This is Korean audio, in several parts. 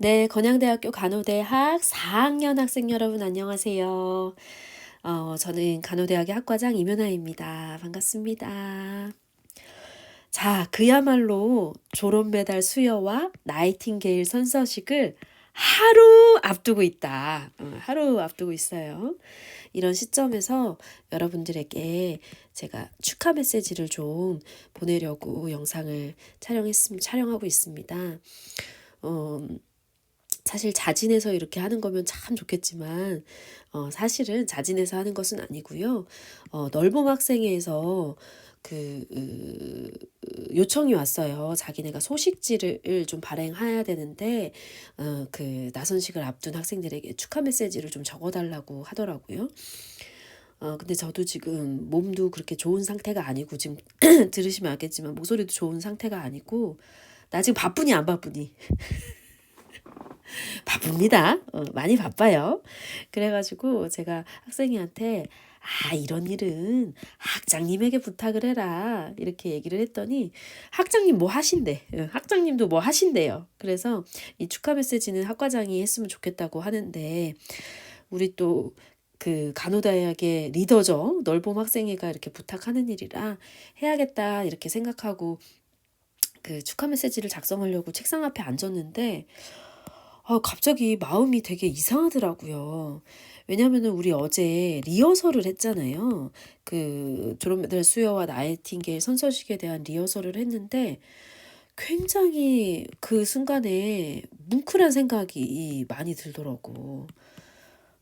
네, 건양대학교 간호대학 4학년 학생 여러분 안녕하세요. 어, 저는 간호대학의 학과장 임연아입니다. 반갑습니다. 자, 그야말로 졸업 메달 수여와 나이팅게일 선서식을 하루 앞두고 있다. 어, 하루 앞두고 있어요. 이런 시점에서 여러분들에게 제가 축하 메시지를 좀 보내려고 영상을 촬영했습, 촬영하고 있습니다. 어, 사실 자진해서 이렇게 하는 거면 참 좋겠지만 어, 사실은 자진해서 하는 것은 아니고요. 어, 넓음 학생회에서 그 으, 요청이 왔어요. 자기네가 소식지를 좀 발행해야 되는데 어, 그 나선식을 앞둔 학생들에게 축하 메시지를 좀 적어달라고 하더라고요. 어, 근데 저도 지금 몸도 그렇게 좋은 상태가 아니고 지금 들으시면 알겠지만 목소리도 좋은 상태가 아니고 나 지금 바쁘니 안 바쁘니 바쁩니다. 어, 많이 바빠요. 그래가지고 제가 학생이한테 아, 이런 일은 학장님에게 부탁을 해라. 이렇게 얘기를 했더니 학장님 뭐 하신대. 어, 학장님도 뭐 하신대요. 그래서 이 축하 메시지는 학과장이 했으면 좋겠다고 하는데 우리 또 그 간호대학의 리더죠. 넓봄 학생회가 이렇게 부탁하는 일이라 해야겠다 이렇게 생각하고 그 축하 메시지를 작성하려고 책상 앞에 앉았는데 아, 갑자기 마음이 되게 이상하더라고요. 왜냐면은 우리 어제 리허설을 했잖아요. 그 졸업메달 수여와 나이팅게일 선서식에 대한 리허설을 했는데 굉장히 그 순간에 뭉클한 생각이 많이 들더라고.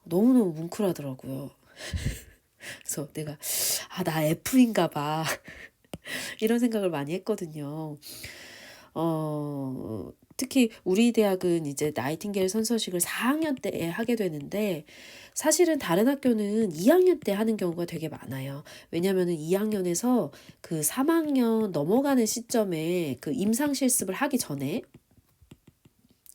너무너무 뭉클하더라고요. 그래서 내가 아, 나 F인가 봐. 이런 생각을 많이 했거든요. 어, 특히 우리 대학은 이제 나이팅게일 선서식을 4학년 때 하게 되는데 사실은 다른 학교는 2학년 때 하는 경우가 되게 많아요. 왜냐면은 2학년에서 그 3학년 넘어가는 시점에 그 임상 실습을 하기 전에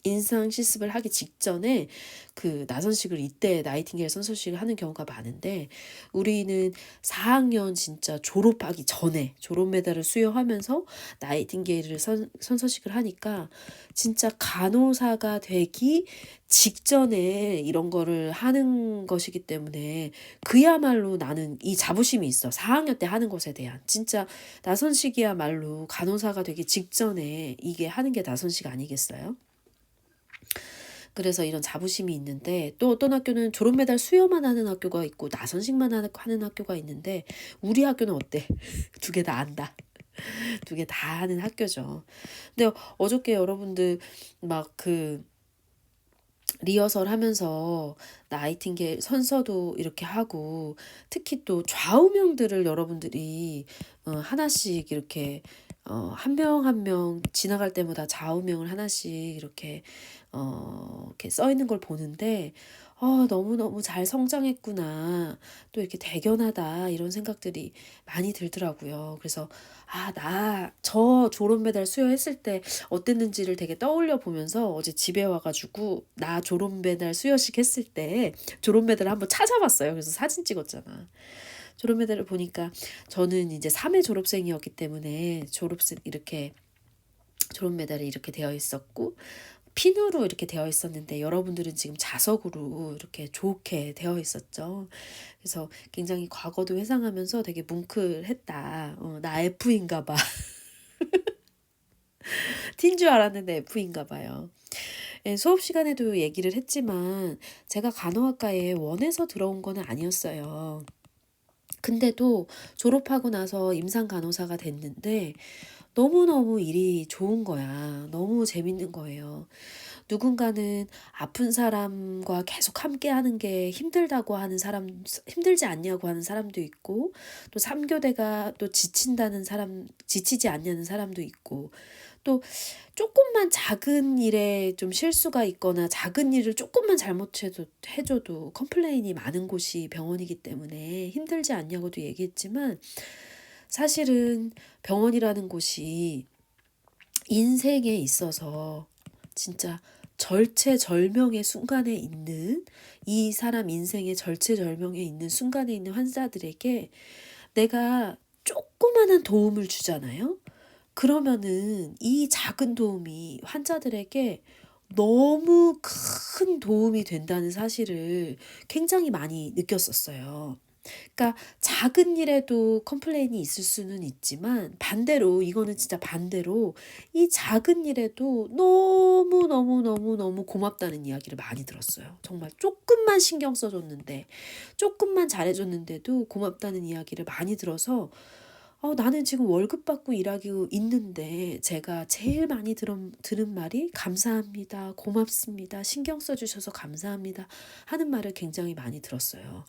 인상 실습을 하기 직전에 그 나선식을 이때 나이팅게일 선서식을 하는 경우가 많은데 우리는 4학년 진짜 졸업하기 전에 졸업 메달을 수여하면서 나이팅게일을 선, 선서식을 하니까 진짜 간호사가 되기 직전에 이런 거를 하는 것이기 때문에 그야말로 나는 이 자부심이 있어. 4학년 때 하는 것에 대한. 진짜 나선식이야말로 간호사가 되기 직전에 이게 하는 게 나선식 아니겠어요? 그래서 이런 자부심이 있는데 또 어떤 학교는 졸업 메달 수여만 하는 학교가 있고 나선식만 하는 학교가 있는데 우리 학교는 어때? 두 개 다 안다. 두 개 다 하는 학교죠. 근데 어저께 여러분들 막그 리허설 하면서 나이팅게 선서도 이렇게 하고 특히 또 좌우명들을 여러분들이 어, 하나씩 이렇게 어, 한 명 한 명 지나갈 때마다 좌우명을 하나씩 이렇게 어, 이렇게 써 있는 걸 보는데 어, 너무너무 잘 성장했구나. 또 이렇게 대견하다. 이런 생각들이 많이 들더라고요. 그래서, 아, 나, 저 졸업 메달 수여했을 때 어땠는지를 되게 떠올려 보면서 어제 집에 와가지고, 나 졸업 메달 수여식 했을 때 졸업 메달을 한번 찾아봤어요. 그래서 사진 찍었잖아. 졸업 메달을 보니까 저는 이제 3회 졸업생이었기 때문에 졸업생 이렇게 졸업 메달이 이렇게 되어 있었고 핀으로 이렇게 되어 있었는데 여러분들은 지금 자석으로 이렇게 좋게 되어 있었죠. 그래서 굉장히 과거도 회상하면서 되게 뭉클했다. 어, 나 F인가 봐. T인 줄 알았는데 F인가 봐요. 예, 수업 시간에도 얘기를 했지만 제가 간호학과에 원해서 들어온 거는 아니었어요. 근데도 졸업하고 나서 임상 간호사가 됐는데 너무너무 일이 좋은 거야. 너무 재밌는 거예요. 누군가는 아픈 사람과 계속 함께 하는 게 힘들다고 하는 사람, 힘들지 않냐고 하는 사람도 있고, 또 3교대가 또 지친다는 사람, 지치지 않냐는 사람도 있고, 또 조금만 작은 일에 좀 실수가 있거나 작은 일을 조금만 잘못해도 해줘도 컴플레인이 많은 곳이 병원이기 때문에 힘들지 않냐고도 얘기했지만 사실은 병원이라는 곳이 인생에 있어서 진짜 절체절명의 순간에 있는 이 사람 인생의 절체절명에 있는 순간에 있는 환자들에게 내가 조그마한 도움을 주잖아요. 그러면은 이 작은 도움이 환자들에게 너무 큰 도움이 된다는 사실을 굉장히 많이 느꼈었어요. 그러니까 작은 일에도 컴플레인이 있을 수는 있지만 반대로 이거는 진짜 반대로 이 작은 일에도 너무 너무 너무 너무 고맙다는 이야기를 많이 들었어요. 정말 쪼끔만 신경 써 줬는데 쪼끔만 잘해 줬는데도 고맙다는 이야기를 많이 들어서 어 나는 지금 월급 받고 일하고 있는데 제가 제일 많이 들은 들은 말이 "감사합니다. 고맙습니다. 신경 써 주셔서 감사합니다." 하는 말을 굉장히 많이 들었어요.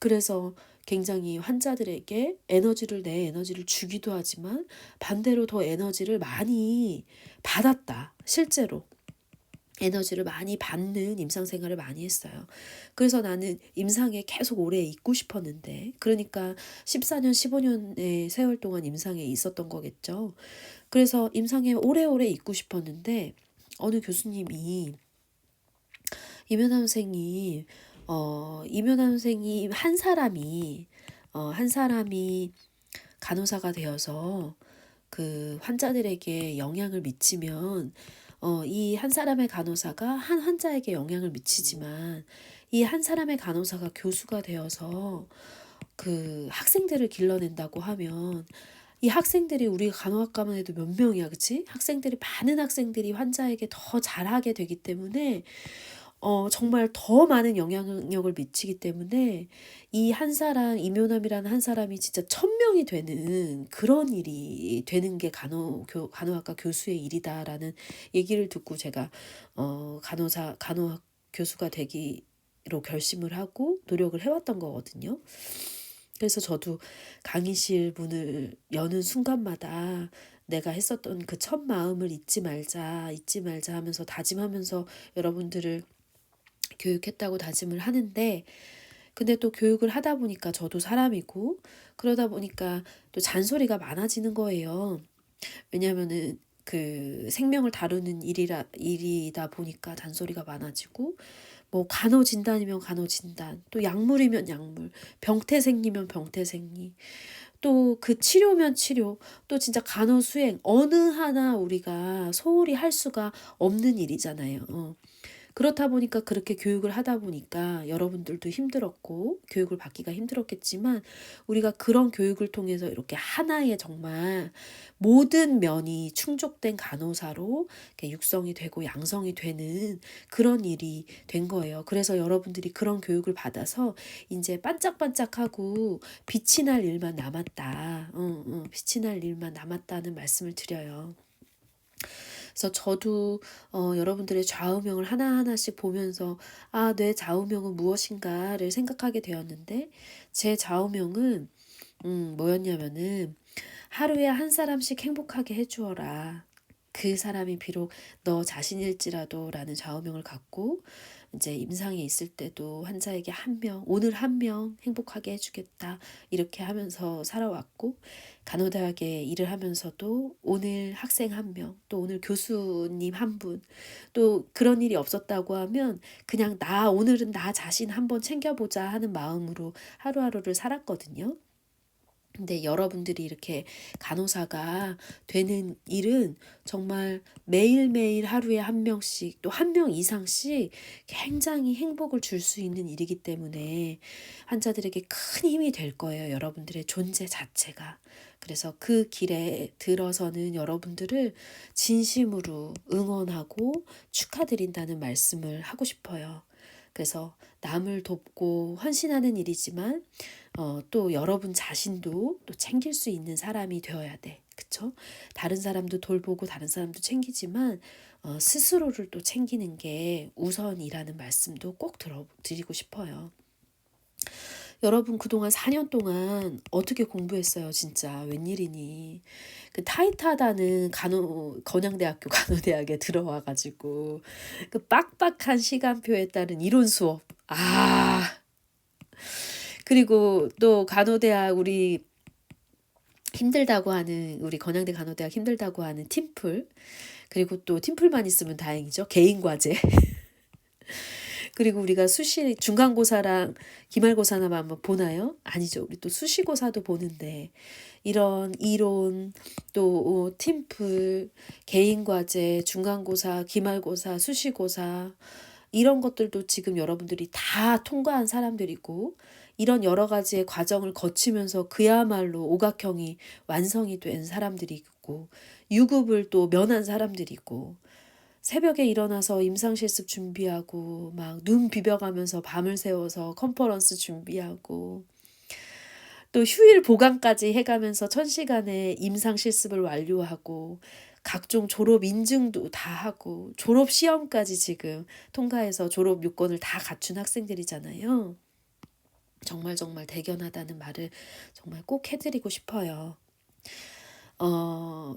그래서 굉장히 환자들에게 에너지를 내 에너지를 주기도 하지만 반대로 더 에너지를 많이 받았다. 실제로. 에너지를 많이 받는 임상 생활을 많이 했어요. 그래서 나는 임상에 계속 오래 있고 싶었는데 그러니까 14년 15년의 세월 동안 임상에 있었던 거겠죠. 그래서 임상에 오래오래 있고 싶었는데 어느 교수님이 이면함 선생님 어 이면함 선생님 한 사람이 어 한 사람이 간호사가 되어서 그 환자들에게 영향을 미치면 어 이 한 사람의 간호사가 한 환자에게 영향을 미치지만 이 한 사람의 간호사가 교수가 되어서 그 학생들을 길러낸다고 하면 이 학생들이 우리 간호학과만 해도 몇 명이야, 그치? 학생들이 많은 학생들이 환자에게 더 잘하게 되기 때문에 어 정말 더 많은 영향력을 미치기 때문에 이 한 사람 이면함이라는 한 사람이 진짜 1000 명이 되는 그런 일이 되는 게 간호 교 간호학과 교수의 일이다라는 얘기를 듣고 제가 어 간호사 간호학 교수가 되기로 결심을 하고 노력을 해 왔던 거거든요. 그래서 저도 강의실 문을 여는 순간마다 내가 했었던 그 첫 마음을 잊지 말자, 잊지 말자 하면서 다짐하면서 여러분들을 교육했다고 다짐을 하는데 근데 또 교육을 하다 보니까 저도 사람이고 그러다 보니까 또 잔소리가 많아지는 거예요. 왜냐면은 그 생명을 다루는 일이라 일이다 보니까 잔소리가 많아지고 뭐 간호 진단이면 간호 진단, 또 약물이면 약물, 병태생리면 병태생리, 또 그 치료면 치료, 또 진짜 간호 수행 어느 하나 우리가 소홀히 할 수가 없는 일이잖아요. 어. 그렇다 보니까 그렇게 교육을 하다 보니까 여러분들도 힘들었고 교육을 받기가 힘들었겠지만 우리가 그런 교육을 통해서 이렇게 하나의 정말 모든 면이 충족된 간호사로 육성이 되고 양성이 되는 그런 일이 된 거예요. 그래서 여러분들이 그런 교육을 받아서 이제 반짝반짝하고 빛이 날 일만 남았다. 어, 어, 빛이 날 일만 남았다는 말씀을 드려요. 그래서 저도 어 여러분들의 좌우명을 하나하나씩 보면서 '아 내 좌우명은 무엇인가.'를 생각하게 되었는데 제 좌우명은 음 뭐였냐면은 '하루에 한 사람씩 행복하게 해 주어라. 그 사람이 비록 너 자신일지라도.'라는 좌우명을 갖고 이제 임상에 있을 때도 환자에게 한 명, 오늘 한 명 행복하게 해주겠다. 이렇게 하면서 살아왔고, 간호대학에 일을 하면서도 오늘 학생 한 명, 또 오늘 교수님 한 분, 또 그런 일이 없었다고 하면 그냥 나, 오늘은 나 자신 한번 챙겨보자 하는 마음으로 하루하루를 살았거든요. 근데 여러분들이 이렇게 간호사가 되는 일은 정말 매일매일 하루에 한 명씩 또 한 명 이상씩 굉장히 행복을 줄 수 있는 일이기 때문에 환자들에게 큰 힘이 될 거예요. 여러분들의 존재 자체가. 그래서 그 길에 들어서는 여러분들을 진심으로 응원하고 축하드린다는 말씀을 하고 싶어요. 그래서 남을 돕고 헌신하는 일이지만 어, 또 여러분 자신도 또 챙길 수 있는 사람이 되어야 돼. 그쵸? 다른 사람도 돌보고 다른 사람도 챙기지만 어, 스스로를 또 챙기는 게 우선이라는 말씀도 꼭 들어 드리고 싶어요. 여러분 그동안 4년 동안 어떻게 공부했어요, 진짜. 웬일이니. 그 타이타다는 간호, 건양대학교 간호대학에 들어와 가지고 그 빡빡한 시간표에 따른 이론 수업. 아. 그리고 또 간호대학 우리 힘들다고 하는 우리 건양대 간호대학 힘들다고 하는 팀플 그리고 또 팀플만 있으면 다행이죠. 개인 과제. 그리고 우리가 수시 중간고사랑 기말고사나 한번 보나요? 아니죠. 우리 또 수시고사도 보는데 이런 이론 또 어, 팀플 개인 과제 중간고사 기말고사 수시고사 이런 것들도 지금 여러분들이 다 통과한 사람들이고 이런 여러 가지의 과정을 거치면서 그야말로 오각형이 완성이 된 사람들이 있고 유급을 또 면한 사람들이고 새벽에 일어나서 임상 실습 준비하고 막 눈 비벼가면서 밤을 새워서 컨퍼런스 준비하고 또 휴일 보강까지 해가면서 천시간의 임상 실습을 완료하고 각종 졸업 인증도 다 하고 졸업 시험까지 지금 통과해서 졸업 요건을 다 갖춘 학생들이잖아요. 정말 정말 대견하다는 말을 정말 꼭 해드리고 싶어요. 어,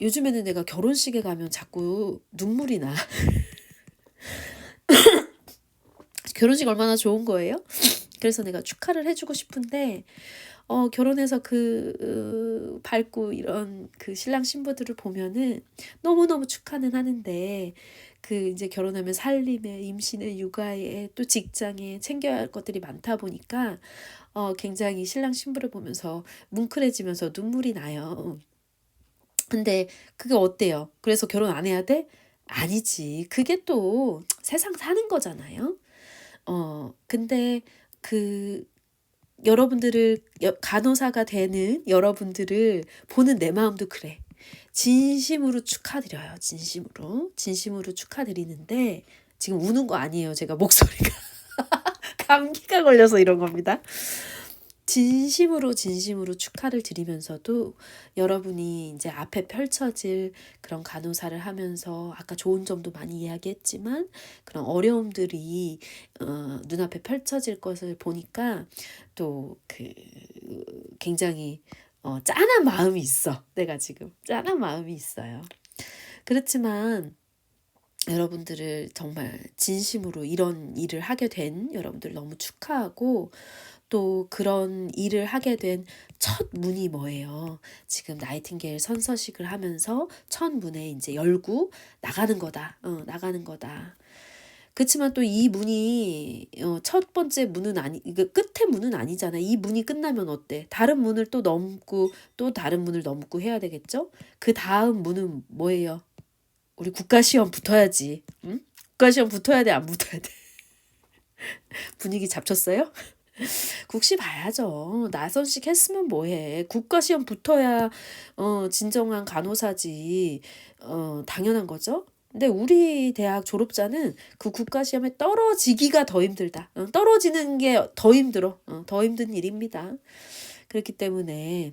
요즘에는 내가 결혼식에 가면 자꾸 눈물이 나. 결혼식 얼마나 좋은 거예요? 그래서 내가 축하를 해주고 싶은데, 어, 결혼해서 그, 어, 밝고 이런 그 신랑 신부들을 보면은 너무너무 축하는 하는데, 그 이제 결혼하면 살림에, 임신에, 육아에, 또 직장에 챙겨야 할 것들이 많다 보니까, 어, 굉장히 신랑 신부를 보면서 뭉클해지면서 눈물이 나요. 근데 그게 어때요? 그래서 결혼 안 해야 돼? 아니지. 그게 또 세상 사는 거잖아요. 어, 근데 그 여러분들을 여- 간호사가 되는 여러분들을 보는 내 마음도 그래. 진심으로 축하드려요. 진심으로. 진심으로 축하드리는데 지금 우는 거 아니에요. 제가 목소리가 감기가 걸려서 이런 겁니다. 진심으로 진심으로 축하를 드리면서도 여러분이 이제 앞에 펼쳐질 그런 간호사를 하면서 아까 좋은 점도 많이 이야기했지만 그런 어려움들이 어, 눈앞에 펼쳐질 것을 보니까 또 그 굉장히 어, 짠한 마음이 있어. 내가 지금 짠한 마음이 있어요. 그렇지만 여러분들을 정말 진심으로 이런 일을 하게 된 여러분들 너무 축하하고 또 그런 일을 하게 된 첫 문이 뭐예요? 지금 나이팅게일 선서식을 하면서 첫 문에 이제 열고 나가는 거다. 어, 나가는 거다. 그렇지만 또 이 문이 어, 첫 번째 문은 아니 이거 끝에 문은 아니잖아. 이 문이 끝나면 어때? 다른 문을 또 넘고 또 다른 문을 넘고 해야 되겠죠? 그 다음 문은 뭐예요? 우리 국가 시험 붙어야지. 응? 국가 시험 붙어야 돼, 안 붙어야 돼? 분위기 잡쳤어요? 국시 봐야죠. 나선식 했으면 뭐해. 국가시험 붙어야 어 진정한 간호사지. 어 당연한 거죠. 근데 우리 대학 졸업자는 그 국가시험에 떨어지기가 더 힘들다. 어, 떨어지는 게 더 힘들어. 어, 더 힘든 일입니다. 그렇기 때문에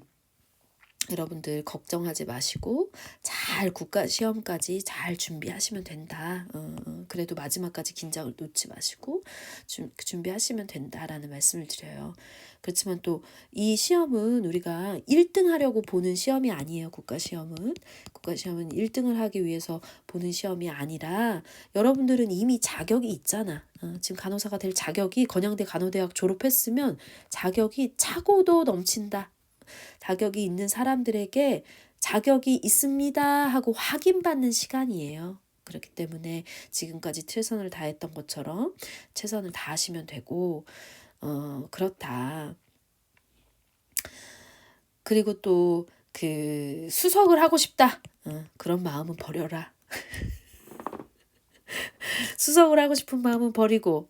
여러분들 걱정하지 마시고 잘 국가 시험까지 잘 준비하시면 된다. 어, 어, 그래도 마지막까지 긴장을 놓지 마시고 준, 준비하시면 된다라는 말씀을 드려요. 그렇지만 또 이 시험은 우리가 1등 하려고 보는 시험이 아니에요. 국가 시험은 국가 시험은 1등을 하기 위해서 보는 시험이 아니라 여러분들은 이미 자격이 있잖아. 어, 지금 간호사가 될 자격이 건양대 간호대학 졸업했으면 자격이 차고도 넘친다. 자격이 있는 사람들에게 자격이 있습니다 하고 확인받는 시간이에요. 그렇기 때문에 지금까지 최선을 다했던 것처럼 최선을 다하시면 되고, 어, 그렇다. 그리고 또 그 수석을 하고 싶다. 어, 그런 마음은 버려라. 수석을 하고 싶은 마음은 버리고,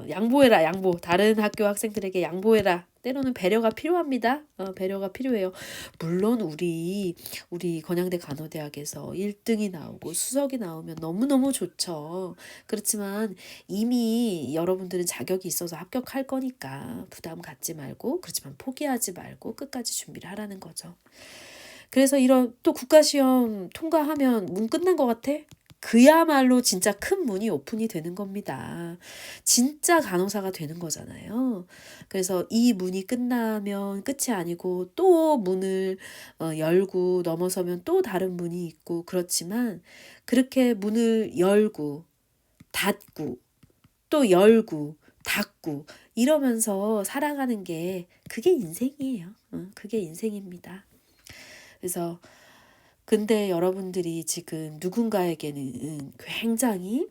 어, 양보해라, 양보. 다른 학교 학생들에게 양보해라. 때로는 배려가 필요합니다. 어, 배려가 필요해요. 물론 우리 우리 건양대 간호대학에서 1등이 나오고 수석이 나오면 너무너무 좋죠. 그렇지만 이미 여러분들은 자격이 있어서 합격할 거니까 부담 갖지 말고 그렇지만 포기하지 말고 끝까지 준비를 하라는 거죠. 그래서 이런 또 국가시험 통과하면 문 끝난 것 같아? 그야말로 진짜 큰 문이 오픈이 되는 겁니다. 진짜 간호사가 되는 거잖아요. 그래서 이 문이 끝나면 끝이 아니고 또 문을 어, 열고 넘어서면 또 다른 문이 있고 그렇지만 그렇게 문을 열고 닫고 또 열고 닫고 이러면서 살아가는 게 그게 인생이에요. 어, 그게 인생입니다. 그래서 근데 여러분들이 지금 누군가에게는 굉장히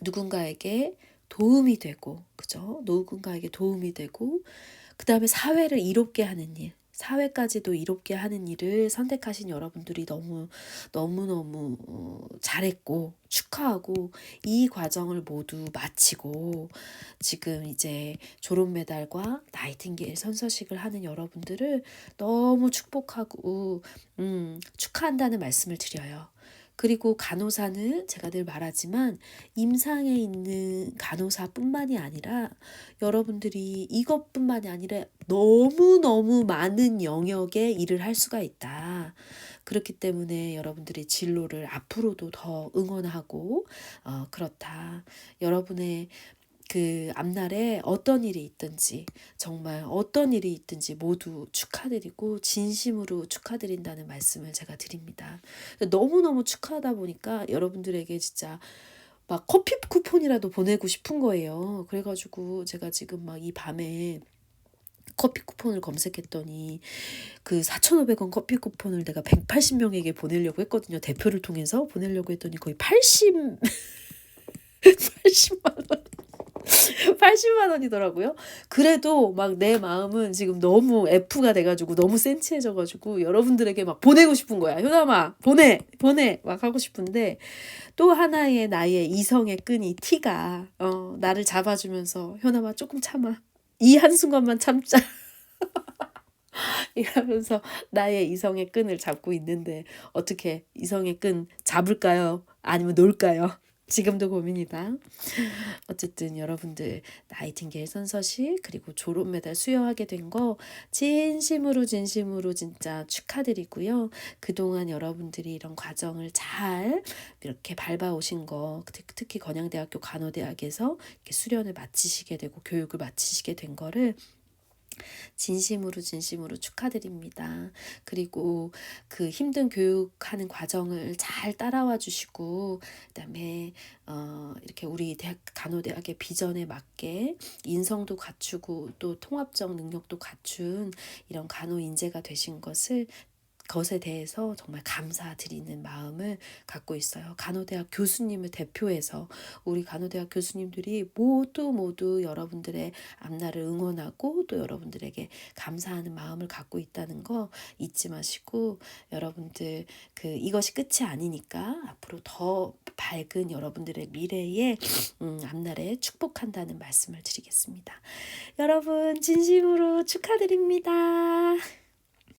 누군가에게 도움이 되고 그죠? 누군가에게 도움이 되고 그 다음에 사회를 이롭게 하는 일, 사회까지도 이롭게 하는 일을 선택하신 여러분들이 너무 너무 너무 어, 잘했고 축하하고 이 과정을 모두 마치고 지금 이제 졸업 메달과 나이팅게일 선서식을 하는 여러분들을 너무 축복하고 음, 축하한다는 말씀을 드려요. 그리고 간호사는 제가 늘 말하지만 임상에 있는 간호사뿐만이 아니라 여러분들이 이것뿐만이 아니라 너무너무 많은 영역의 일을 할 수가 있다. 그렇기 때문에 여러분들의 진로를 앞으로도 더 응원하고 어, 그렇다. 여러분의 그 앞날에 어떤 일이 있든지 정말 어떤 일이 있든지 모두 축하드리고 진심으로 축하드린다는 말씀을 제가 드립니다. 너무너무 축하하다 보니까 여러분들에게 진짜 막 커피 쿠폰이라도 보내고 싶은 거예요. 그래가지고 제가 지금 막 이 밤에 커피 쿠폰을 검색했더니 그 4,500원 커피 쿠폰을 내가 180명에게 보내려고 했거든요. 대표를 통해서 보내려고 했더니 거의 80 80만 원 80만 원이더라고요. 그래도 막 내 마음은 지금 너무 F가 돼가지고 너무 센치해져가지고 여러분들에게 막 보내고 싶은 거야. 효남아, 보내! 보내! 막 하고 싶은데 또 하나의 나의 이성의 끈이 T가 어, 나를 잡아주면서 효남아 조금 참아. 이 한순간만 참자. 이러면서 나의 이성의 끈을 잡고 있는데 어떻게 이성의 끈 잡을까요? 아니면 놀까요? 지금도 고민이다. 어쨌든 여러분들 나이팅게일 선서식 그리고 졸업 메달 수여하게 된 거 진심으로 진심으로 진짜 축하드리고요. 그동안 여러분들이 이런 과정을 잘 이렇게 밟아오신 거 특- 특히 건양대학교 간호대학에서 이렇게 수련을 마치시게 되고 교육을 마치시게 된 거를 진심으로 진심으로 축하드립니다. 그리고 그 힘든 교육하는 과정을 잘 따라와 주시고 그다음에 어 이렇게 우리 대학 간호대학의 비전에 맞게 인성도 갖추고 또 통합적 능력도 갖춘 이런 간호 인재가 되신 것을 것에 대해서 정말 감사드리는 마음을 갖고 있어요. 간호대학 교수님을 대표해서 우리 간호대학 교수님들이 모두 모두 여러분들의 앞날을 응원하고 또 여러분들에게 감사하는 마음을 갖고 있다는 거 잊지 마시고 여러분들 그 이것이 끝이 아니니까 앞으로 더 밝은 여러분들의 미래에 음, 앞날에 축복한다는 말씀을 드리겠습니다. 여러분 진심으로 축하드립니다.